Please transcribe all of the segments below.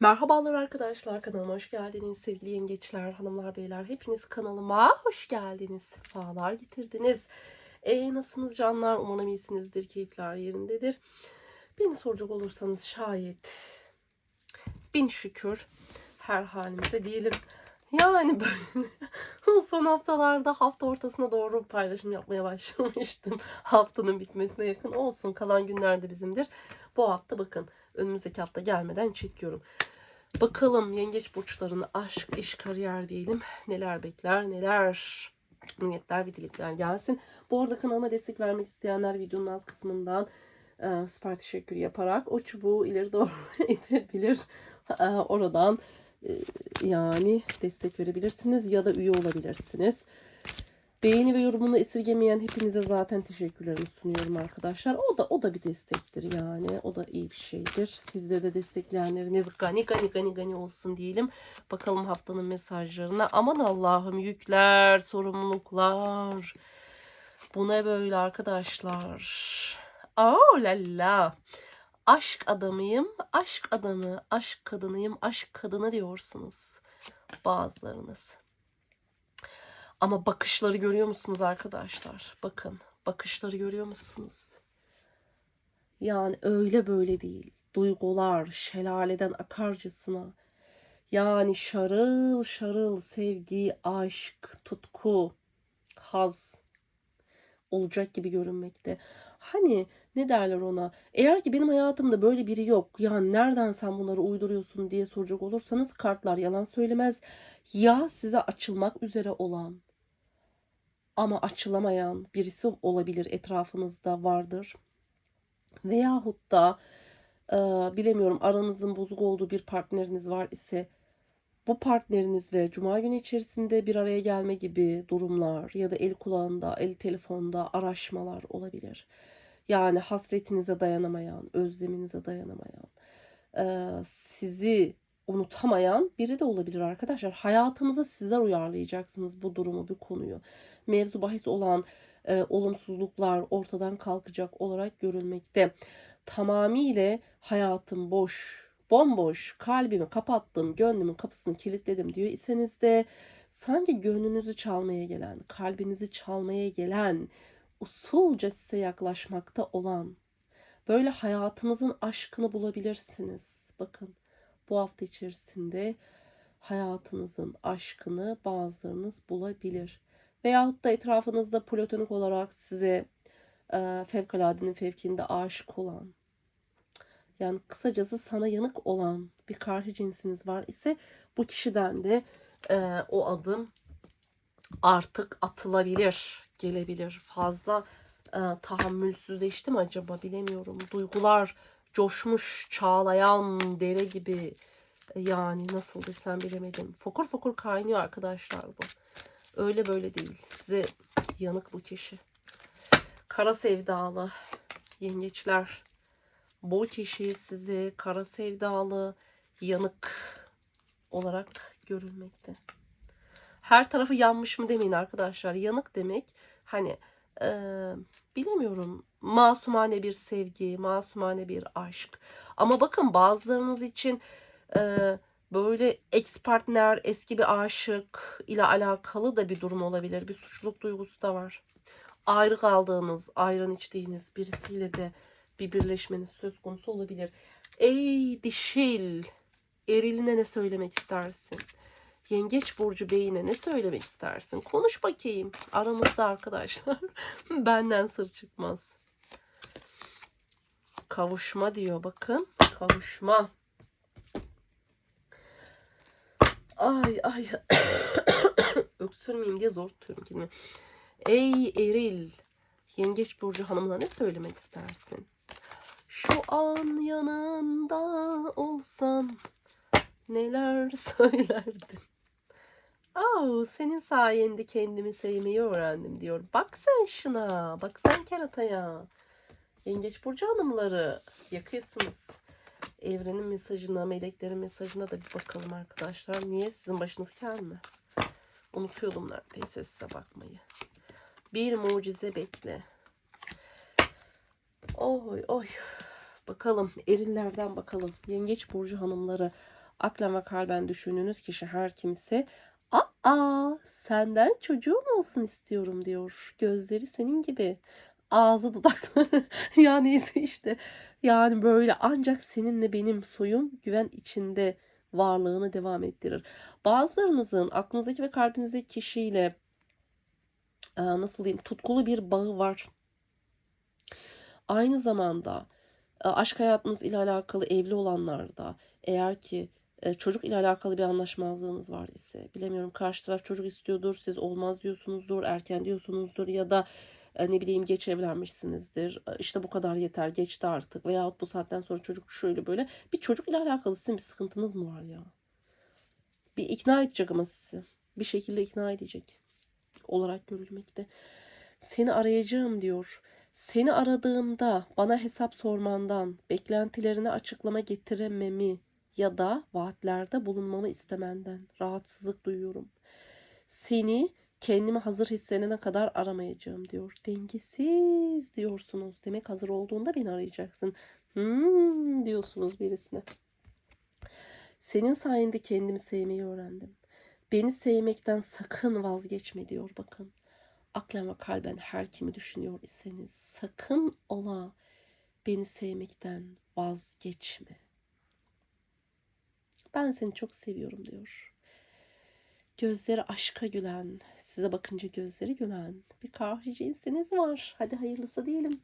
Merhabalar arkadaşlar kanalıma hoş geldiniz sevgili yengeçler hanımlar beyler hepiniz kanalıma hoş geldiniz sefalar getirdiniz e, nasılsınız canlar umarım iyisinizdir keyifler yerindedir beni soracak olursanız şayet bin şükür her halimize diyelim yani böyle son haftalarda hafta ortasına doğru paylaşım yapmaya başlamıştım. Haftanın bitmesine yakın olsun. Kalan günlerde bizimdir. Bu hafta bakın önümüzdeki hafta gelmeden çekiyorum. Bakalım yengeç burçlarını aşk, iş, kariyer diyelim. Neler bekler, neler niyetler ve dilekler gelsin. Bu arada kanalıma destek vermek isteyenler videonun alt kısmından e, süper teşekkür yaparak o çubuğu ileri doğru itebilir. E, oradan e, yani destek verebilirsiniz ya da üye olabilirsiniz. Beğeni ve yorumunu esirgemeyen hepinize zaten teşekkürlerimi sunuyorum arkadaşlar. O da o da bir destektir yani. O da iyi bir şeydir. Sizleri de destekleyenleriniz gani gani gani gani olsun diyelim. Bakalım haftanın mesajlarına. Aman Allah'ım yükler, sorumluluklar. Bu ne böyle arkadaşlar? Oh la la. Aşk adamıyım, aşk adamı, aşk kadınıyım, aşk kadını diyorsunuz bazılarınız. Ama bakışları görüyor musunuz arkadaşlar? Bakın, bakışları görüyor musunuz? Yani öyle böyle değil. Duygular şelaleden akarcasına. Yani şarıl şarıl sevgi, aşk, tutku, haz olacak gibi görünmekte. Hani ne derler ona? Eğer ki benim hayatımda böyle biri yok. Yani nereden sen bunları uyduruyorsun diye soracak olursanız kartlar yalan söylemez. Ya size açılmak üzere olan ama açılamayan birisi olabilir etrafınızda vardır. Veyahut da e, bilemiyorum aranızın bozuk olduğu bir partneriniz var ise bu partnerinizle cuma günü içerisinde bir araya gelme gibi durumlar ya da el kulağında, el telefonda araşmalar olabilir. Yani hasretinize dayanamayan, özleminize dayanamayan, e, sizi unutamayan biri de olabilir arkadaşlar. Hayatınıza sizler uyarlayacaksınız bu durumu, bu konuyu. Mevzu bahis olan e, olumsuzluklar ortadan kalkacak olarak görülmekte. Tamamıyla hayatım boş, bomboş, kalbimi kapattım, gönlümün kapısını kilitledim diyor iseniz de sanki gönlünüzü çalmaya gelen, kalbinizi çalmaya gelen, usulca size yaklaşmakta olan, böyle hayatınızın aşkını bulabilirsiniz. Bakın bu hafta içerisinde hayatınızın aşkını bazılarınız bulabilir. Veyahut da etrafınızda platonik olarak size e, fevkaladenin fevkinde aşık olan, yani kısacası sana yanık olan bir karşı cinsiniz var ise bu kişiden de e, o adım artık atılabilir, gelebilir. Fazla e, tahammülsüzleşti mi acaba bilemiyorum. Duygular coşmuş, çağlayan dere gibi yani nasıl desem bilemedim. Fokur fokur kaynıyor arkadaşlar bu. Öyle böyle değil. Size yanık bu kişi. Kara sevdalı yengeçler. Bu kişi size kara sevdalı yanık olarak görülmekte. Her tarafı yanmış mı demeyin arkadaşlar. Yanık demek hani e, bilemiyorum masumane bir sevgi, masumane bir aşk. Ama bakın bazılarınız için e, böyle ex partner, eski bir aşık ile alakalı da bir durum olabilir. Bir suçluluk duygusu da var. Ayrı kaldığınız, ayran içtiğiniz birisiyle de bir birleşmeniz söz konusu olabilir. Ey dişil, eriline ne söylemek istersin? Yengeç Burcu Bey'ine ne söylemek istersin? Konuş bakayım. Aramızda arkadaşlar. Benden sır çıkmaz. Kavuşma diyor bakın. Kavuşma. Ay ay. Öksürmeyeyim diye zor tutuyorum kendimi. Ey eril. Yengeç Burcu hanımına ne söylemek istersin? Şu an yanında olsan neler söylerdin? Oh, senin sayende kendimi sevmeyi öğrendim diyor. Bak sen şuna. Bak sen kerataya. Yengeç Burcu hanımları yakıyorsunuz. Evrenin mesajına, meleklerin mesajına da bir bakalım arkadaşlar. Niye sizin başınız kel mi? Unutuyordum neredeyse size bakmayı. Bir mucize bekle. Oy oy. Bakalım erillerden bakalım. Yengeç burcu hanımları Aklen ve kalben düşündüğünüz kişi her kimse aa senden çocuğum olsun istiyorum diyor. Gözleri senin gibi. Ağzı dudakları ya neyse işte yani böyle ancak seninle benim soyum güven içinde varlığını devam ettirir. Bazılarınızın aklınızdaki ve kalbinizdeki kişiyle e, nasıl diyeyim tutkulu bir bağı var. Aynı zamanda e, aşk hayatınız ile alakalı evli olanlarda eğer ki e, çocuk ile alakalı bir anlaşmazlığınız var ise bilemiyorum karşı taraf çocuk istiyordur siz olmaz diyorsunuzdur erken diyorsunuzdur ya da ne bileyim geç evlenmişsinizdir E, işte bu kadar yeter geçti artık veyahut bu saatten sonra çocuk şöyle böyle bir çocuk ile alakalı sizin bir sıkıntınız mı var ya? Bir ikna edecek ama sizi bir şekilde ikna edecek olarak görülmekte. Seni arayacağım diyor. Seni aradığımda bana hesap sormandan, beklentilerine açıklama getirememi ya da vaatlerde bulunmamı istemenden rahatsızlık duyuyorum. Seni kendimi hazır hissedene kadar aramayacağım diyor. Dengesiz diyorsunuz. Demek hazır olduğunda beni arayacaksın. Hmm diyorsunuz birisine. Senin sayende kendimi sevmeyi öğrendim. Beni sevmekten sakın vazgeçme diyor bakın. Aklen ve kalben her kimi düşünüyor iseniz sakın ola beni sevmekten vazgeçme. Ben seni çok seviyorum diyor. Gözleri aşka gülen, size bakınca gözleri gülen bir kahve cinsiniz var. Hadi hayırlısı diyelim.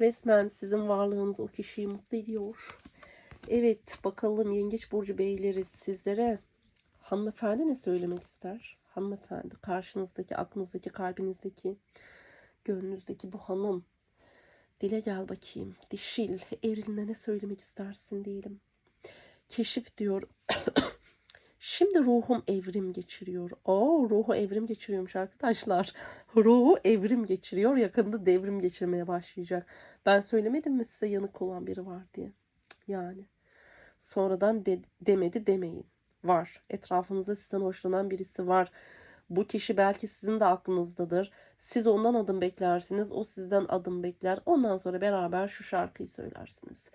Resmen sizin varlığınız o kişiyi mutlu ediyor. Evet bakalım Yengeç Burcu Beyleri sizlere hanımefendi ne söylemek ister? Hanımefendi karşınızdaki, aklınızdaki, kalbinizdeki, gönlünüzdeki bu hanım. Dile gel bakayım. Dişil, eriline ne söylemek istersin diyelim. Keşif diyor. Şimdi ruhum evrim geçiriyor. Oo, ruhu evrim geçiriyormuş arkadaşlar. Ruhu evrim geçiriyor. Yakında devrim geçirmeye başlayacak. Ben söylemedim mi size yanık olan biri var diye. Yani. Sonradan de- demedi demeyin. Var. Etrafınızda sizden hoşlanan birisi var. Bu kişi belki sizin de aklınızdadır. Siz ondan adım beklersiniz. O sizden adım bekler. Ondan sonra beraber şu şarkıyı söylersiniz.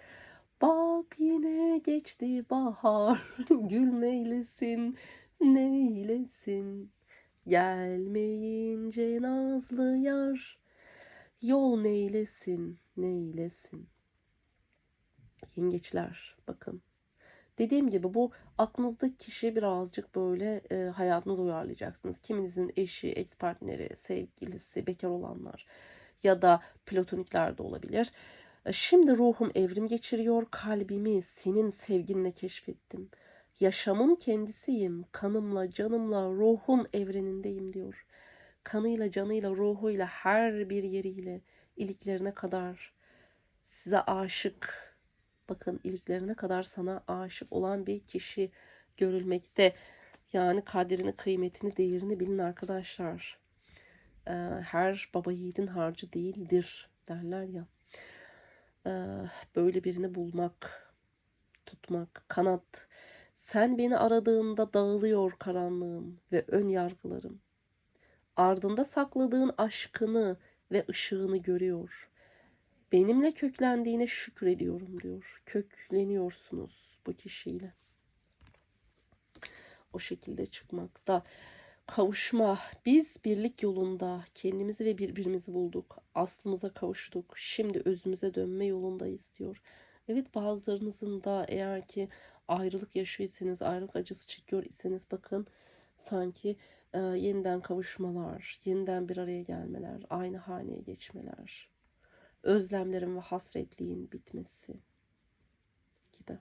Bak yine geçti bahar, gül neylesin, neylesin. Gelmeyince nazlı yar, yol neylesin, neylesin. Yengeçler bakın. Dediğim gibi bu aklınızdaki kişi birazcık böyle e, hayatınıza uyarlayacaksınız. Kiminizin eşi, ex partneri, sevgilisi, bekar olanlar ya da platonikler olabilir. E, Şimdi ruhum evrim geçiriyor, kalbimi senin sevginle keşfettim. Yaşamın kendisiyim, kanımla, canımla, ruhun evrenindeyim diyor. Kanıyla, canıyla, ruhuyla, her bir yeriyle, iliklerine kadar size aşık, bakın iliklerine kadar sana aşık olan bir kişi görülmekte. Yani kadrini, kıymetini, değerini bilin arkadaşlar. Ee, her baba yiğidin harcı değildir derler ya. Ee, böyle birini bulmak, tutmak, kanat. Sen beni aradığında dağılıyor karanlığım ve ön yargılarım. Ardında sakladığın aşkını ve ışığını görüyor. Benimle köklendiğine şükrediyorum diyor. Kökleniyorsunuz bu kişiyle. O şekilde çıkmakta. Kavuşma. Biz birlik yolunda kendimizi ve birbirimizi bulduk. Aslımıza kavuştuk. Şimdi özümüze dönme yolundayız diyor. Evet bazılarınızın da eğer ki ayrılık yaşıyorsanız, ayrılık acısı çekiyor iseniz bakın sanki e, yeniden kavuşmalar, yeniden bir araya gelmeler, aynı haneye geçmeler, özlemlerin ve hasretliğin bitmesi gibi.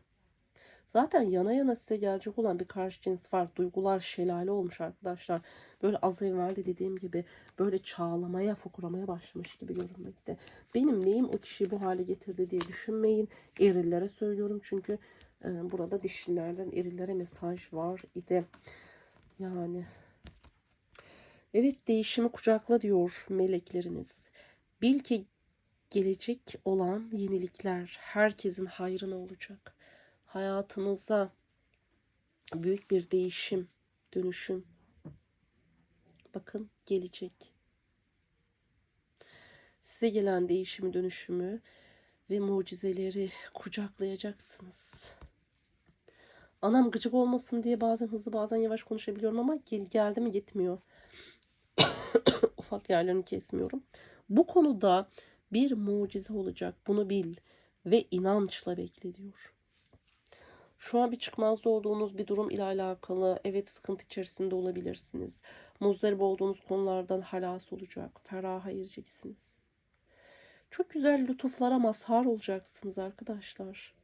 Zaten yana yana size gelecek olan bir karşı cins var. Duygular şelale olmuş arkadaşlar. Böyle az evvel de dediğim gibi böyle çağlamaya, fokuramaya başlamış gibi görünmekte. Benim neyim o kişiyi bu hale getirdi diye düşünmeyin. Erillere söylüyorum çünkü e, burada dişilerden erillere mesaj var idi. Yani evet değişimi kucakla diyor melekleriniz. Bil ki gelecek olan yenilikler herkesin hayrına olacak. Hayatınıza büyük bir değişim, dönüşüm bakın gelecek. Size gelen değişimi, dönüşümü ve mucizeleri kucaklayacaksınız. Anam gıcık olmasın diye bazen hızlı bazen yavaş konuşabiliyorum ama gel, geldi mi gitmiyor. Ufak yerlerini kesmiyorum. Bu konuda bir mucize olacak. Bunu bil ve inançla bekle diyor. Şu an bir çıkmazda olduğunuz bir durum ile alakalı evet sıkıntı içerisinde olabilirsiniz. Muzdarip olduğunuz konulardan halas olacak. Feraha ereceksiniz. Çok güzel lütuflara mazhar olacaksınız arkadaşlar.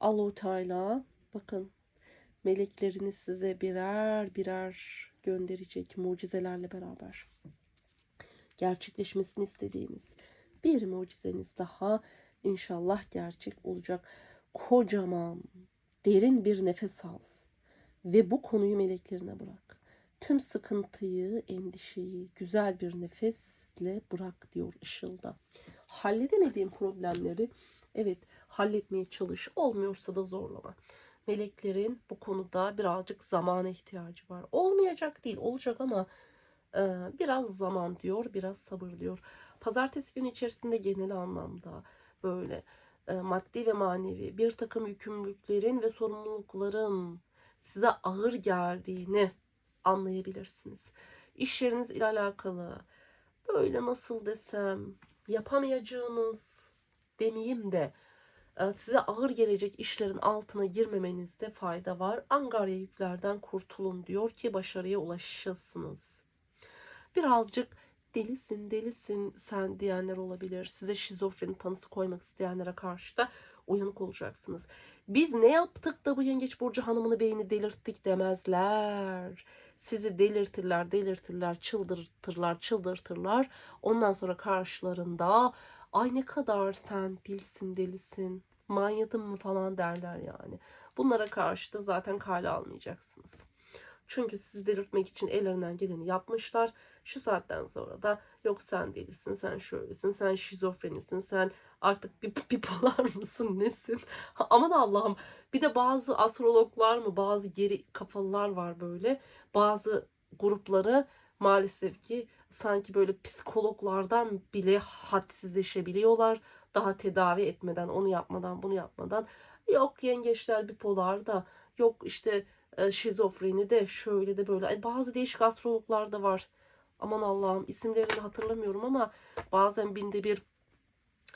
Allahu Teala bakın meleklerini size birer birer gönderecek mucizelerle beraber. Gerçekleşmesini istediğiniz bir mucizeniz daha inşallah gerçek olacak. Kocaman, derin bir nefes al ve bu konuyu meleklerine bırak. Tüm sıkıntıyı, endişeyi güzel bir nefesle bırak diyor Işıl'da. Halledemediğin problemleri evet halletmeye çalış. Olmuyorsa da zorlama. Meleklerin bu konuda birazcık zamana ihtiyacı var. Olmayacak değil, olacak ama e, biraz zaman diyor, biraz sabır diyor. Pazartesi günü içerisinde genel anlamda böyle maddi ve manevi bir takım yükümlülüklerin ve sorumlulukların size ağır geldiğini anlayabilirsiniz. İş yeriniz ile alakalı böyle nasıl desem yapamayacağınız demeyeyim de e, size ağır gelecek işlerin altına girmemenizde fayda var. Angarya yüklerden kurtulun diyor ki başarıya ulaşasınız. Birazcık delisin delisin sen diyenler olabilir. Size şizofreni tanısı koymak isteyenlere karşı da uyanık olacaksınız. Biz ne yaptık da bu yengeç burcu hanımını beyni delirttik demezler. Sizi delirtirler, delirtirler, çıldırtırlar, çıldırtırlar. Ondan sonra karşılarında ay ne kadar sen dilsin, delisin, manyadın mı falan derler yani. Bunlara karşı da zaten kale almayacaksınız. Çünkü sizi delirtmek için ellerinden geleni yapmışlar. Şu saatten sonra da yok sen delisin, sen şöylesin, sen şizofrenisin, sen artık bir bipolar mısın, nesin? Aman Allah'ım. Bir de bazı astrologlar mı, bazı geri kafalılar var böyle. Bazı grupları maalesef ki sanki böyle psikologlardan bile hadsizleşebiliyorlar. Daha tedavi etmeden, onu yapmadan, bunu yapmadan. Yok yengeçler bipolar da, yok işte şizofreni de şöyle de böyle. Bazı değişik astrologlar da var. Aman Allah'ım isimlerini hatırlamıyorum ama bazen binde bir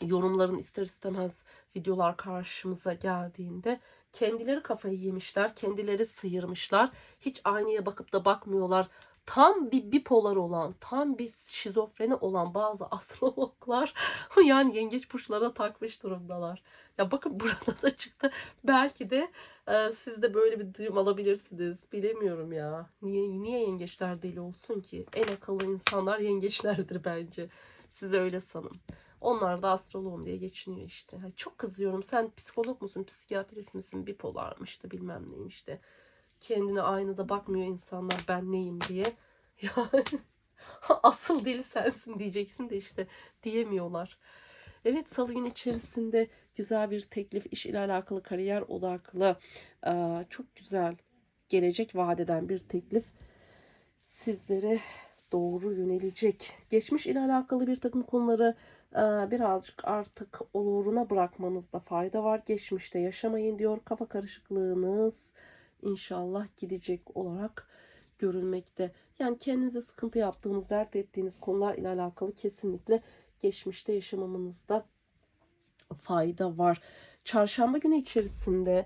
yorumların ister istemez videolar karşımıza geldiğinde kendileri kafayı yemişler, kendileri sıyırmışlar. Hiç aynaya bakıp da bakmıyorlar. Tam bir bipolar olan, tam bir şizofreni olan bazı astrologlar yani yengeç burçlarına takmış durumdalar. Ya bakın burada da çıktı. Belki de e, siz de böyle bir duyum alabilirsiniz. Bilemiyorum ya. Niye niye yengeçler deli olsun ki? En akıllı insanlar yengeçlerdir bence. Siz öyle sanın. Onlar da astroloğum diye geçiniyor işte. Çok kızıyorum. Sen psikolog musun, psikiyatrist misin, bipolarmış da bilmem neymiş de. Kendine aynada bakmıyor insanlar ben neyim diye. Yani asıl deli sensin diyeceksin de işte diyemiyorlar. Evet salı günü içerisinde güzel bir teklif, iş ile alakalı, kariyer odaklı, çok güzel gelecek vadeden bir teklif sizlere doğru yönelecek. Geçmiş ile alakalı bir takım konuları birazcık artık oluruna bırakmanızda fayda var. Geçmişte yaşamayın diyor. Kafa karışıklığınız inşallah gidecek olarak görülmekte. Yani kendinize sıkıntı yaptığınız, dert ettiğiniz konular ile alakalı kesinlikle geçmişte yaşamamanızda fayda var. Çarşamba günü içerisinde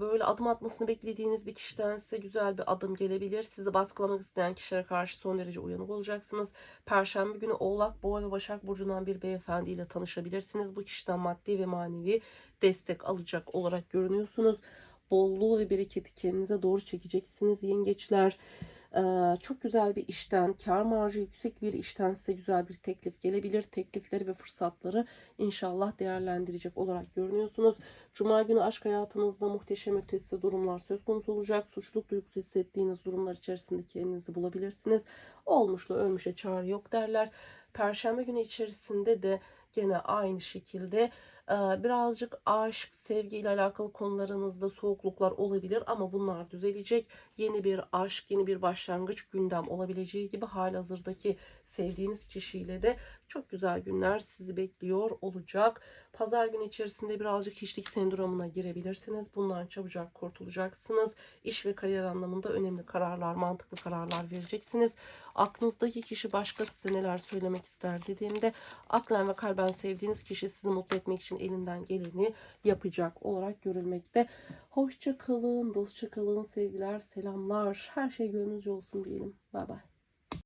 böyle adım atmasını beklediğiniz bir kişiden size güzel bir adım gelebilir. Sizi baskılamak isteyen kişilere karşı son derece uyanık olacaksınız. Perşembe günü Oğlak, Boğa ve Başak Burcu'ndan bir beyefendiyle tanışabilirsiniz. Bu kişiden maddi ve manevi destek alacak olarak görünüyorsunuz. Bolluğu ve bereketi kendinize doğru çekeceksiniz yengeçler. Ee, çok güzel bir işten, kar marjı yüksek bir işten size güzel bir teklif gelebilir. Teklifleri ve fırsatları inşallah değerlendirecek olarak görünüyorsunuz. Cuma günü aşk hayatınızda muhteşem ötesi durumlar söz konusu olacak. Suçluluk duygusu hissettiğiniz durumlar içerisinde kendinizi bulabilirsiniz. Olmuşla ölmüşe çağrı yok derler. Perşembe günü içerisinde de gene aynı şekilde birazcık aşk, sevgiyle alakalı konularınızda soğukluklar olabilir ama bunlar düzelecek. Yeni bir aşk, yeni bir başlangıç gündem olabileceği gibi halihazırdaki sevdiğiniz kişiyle de çok güzel günler sizi bekliyor olacak. Pazar günü içerisinde birazcık hiçlik sendromuna girebilirsiniz. Bundan çabucak kurtulacaksınız. İş ve kariyer anlamında önemli kararlar, mantıklı kararlar vereceksiniz. Aklınızdaki kişi başka size neler söylemek ister dediğimde aklen ve kalben sevdiğiniz kişi sizi mutlu etmek için elinden geleni yapacak olarak görülmekte. Hoşça kalın, dostça kalın, sevgiler, selamlar. Her şey gönlünüzce olsun diyelim. Bay bay.